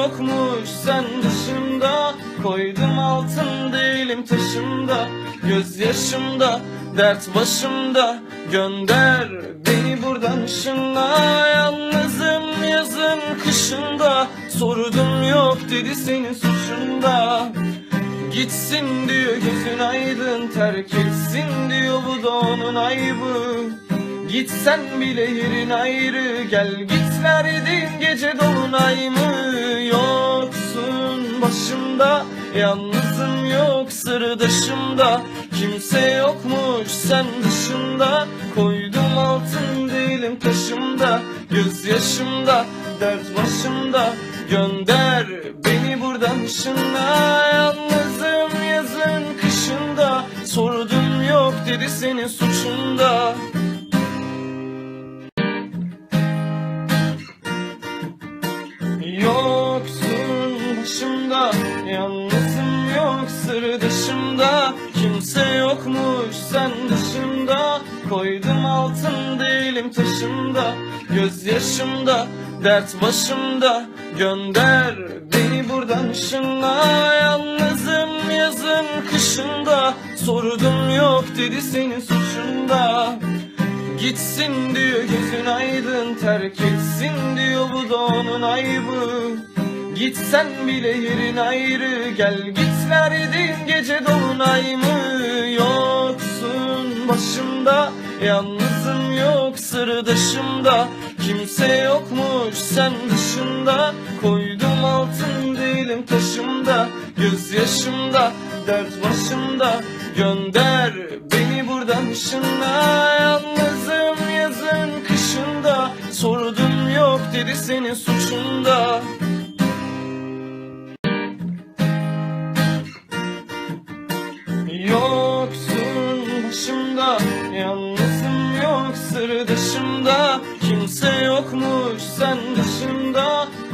yokmuş sen dışımda Koydum altın değilim taşımda. Gözyaşımda dert başımda. Gönder beni buradan ışınla. Yalnızım yazın kışında. Sordum yok dedi senin suçunda. Gitsin diyor gözün aydın Terk etsin diyor bu da onun aybı. Gitsen bile yerin ayrı gel git verdin gece dolunay mı? Yoksun başımda yalnızım yok sırdaşımda Kimse yokmuş sen dışında Koydum altın değilim taşımda. Gözyaşımda dert başımda Gönder beni buradan ışınla Yalnızım yazın kışında Sordum yok dedi senin suçunda Yalnızım yok sır dışımda. Kimse yokmuş sen dışımda Koydum altın değilim taşımda. Gözyaşımda Dert başımda. Gönder beni buradan ışınla. Yalnızım yazın kışında. Sordum yok dedi senin suçunda. Gitsin diyor gözün aydın terk etsin diyor bu da onun ayıbı Gitsen bile yerin ayrı gel git verdin gece dolunay mı? Yoksun başımda yalnızım yok sır dışımda. Kimse yokmuş sen dışında Koydum altın değilim taşımda. Gözyaşımda dert başımda Gönder beni buradan ışınla Yalnızım yazın kışında Sordum yok dedi senin suçunda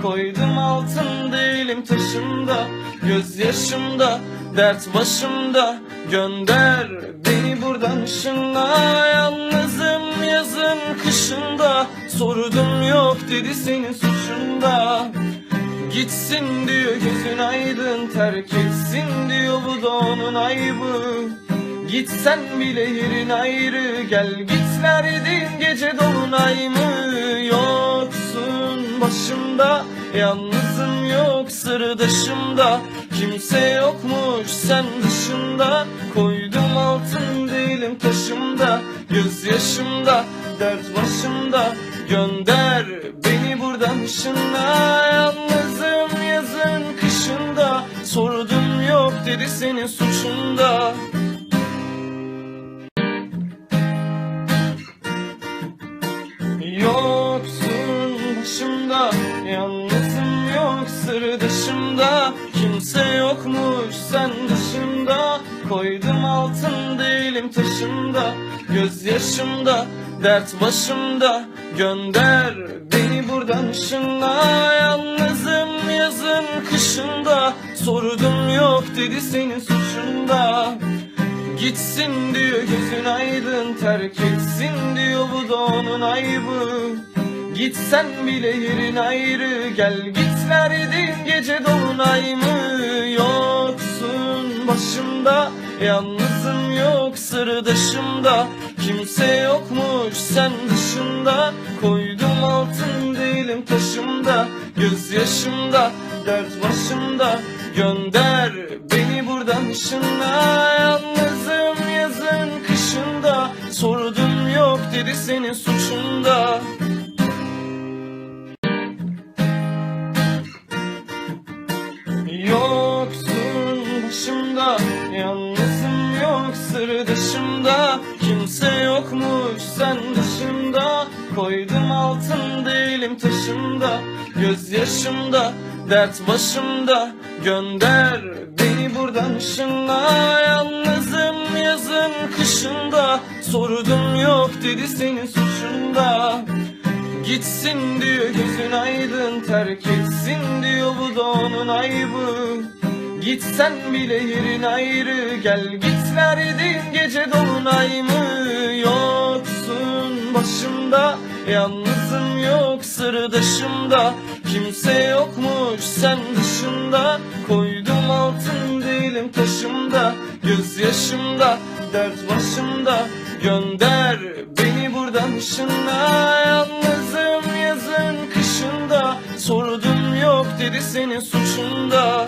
Koydum altın değilim taşımda Gözyaşımda Dert başımda. Gönder beni buradan ışınla Yalnızım yazın kışında. Sordum yok dedi senin suçunda. Gitsin diyor gözün aydın terk etsin diyor bu da onun ayıbı Gitsen bile yerin ayrı gel git verdin gece dolunay mı? Yoksun başımda yalnızım yok sır dışımda. Kimse yokmuş sen dışında. Koydum altın değilim taşımda. Gözyaşımda dert başımda. Gönder beni buradan ışınla Yalnızım yazın kışında. Sordum yok dedi senin suçunda dışımda Kimse yokmuş sen dışında Koydum altın değilim taşımda Gözyaşımda Dert başımda. Gönder beni buradan ışınla Yalnızım yazın kışında. Sordum yok dedi senin suçunda. Gitsin diyor gözün aydın terk etsin diyor bu da onun ayıbı Gitsen bile yerin ayrı gel git verdin gece dolunay mı Yoksun? Başımda yalnızım yok sır dışımda. Kimse yokmuş sen dışında. Koydum altın değilim taşımda Gözyaşımda dert başımda. Gönder beni buradan ışınla Yalnızım yazın kışında. Sordum yok dedi senin suçunda başımda Yalnızım yok sır dışımda. Kimse yokmuş sen dışında. Koydum altın değilim taşımda. Gözyaşımda Dert başımda. Gönder beni buradan ışınla. Yalnızım yazın kışında. Sordum yok dedi senin suçunda. Gitsin diyor gözün aydın. Terk etsin diyor bu da onun ayıbı Gitsen bile yerin ayrı gel git verdin gece dolunay mı? Yoksun başımda Yalnızım yok sırdaşımda Kimse yokmuş sen dışında Koydum altın değilim taşımda. Gözyaşımda dert başımda Gönder beni buradan ışınla Yalnızım yazın kışında Sordum yok dedi senin suçunda